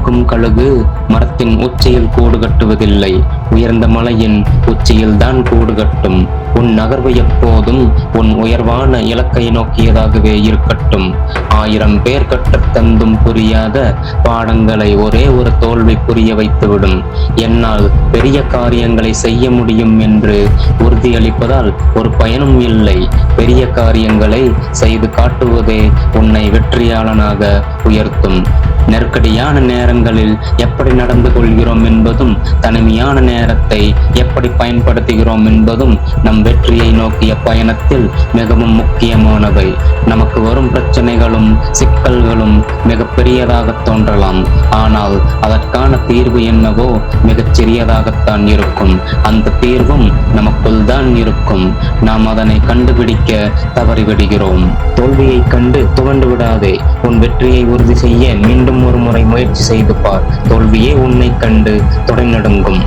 பறக்கும் கழுகு மரத்தின் உச்சியில் கூடு கட்டுவதில்லை. உயர்ந்த மலையின் உச்சியில் தான் கூடு கட்டும். உன் நகர்வு எப்போதும் உன் உயர்வான இலக்கை நோக்கியதாகவே இருக்கட்டும். ஆயிரம் பேர் கட்டத்தந்தும் புரியாத பாடங்களை ஒரே ஒரு தோல்வி புரிய வைத்துவிடும். என்னால் பெரிய காரியங்களை செய்ய முடியும் என்று உறுதியளிப்பதால் ஒரு பயனும் இல்லை. பெரிய காரியங்களை செய்து காட்டுவதே உன்னை வெற்றியாளனாக உயர்த்தும். நெருக்கடியான நேரங்களில் எப்படி நடந்து கொள்கிறோம் என்பதும் தனிமையான நேரத்தை எப்படி பயன்படுத்துகிறோம் என்பதும் நம் வெற்றியை நோக்கிய பயணத்தில் மிகவும் முக்கியமானவை. நமக்கு வரும் பிரச்சனைகளும் சிக்கல்களும் மிக பெரியதாக தோன்றலாம். ஆனால் அதற்கான தீர்வு என்னவோ மிகச் சிறியதாகத்தான் இருக்கும். அந்த தீர்வும் நமக்கு தான் நாம் அதனை கண்டுபிடிக்க தவறிவிடுகிறோம். தோல்வியை கண்டு துவண்டு விடாதே. உன் வெற்றியை உறுதி செய்ய மீண்டும் ஒரு முறை முயற்சி செய்து பார். தோல்வியே உன்னை கண்டு தொடை நடுங்கும்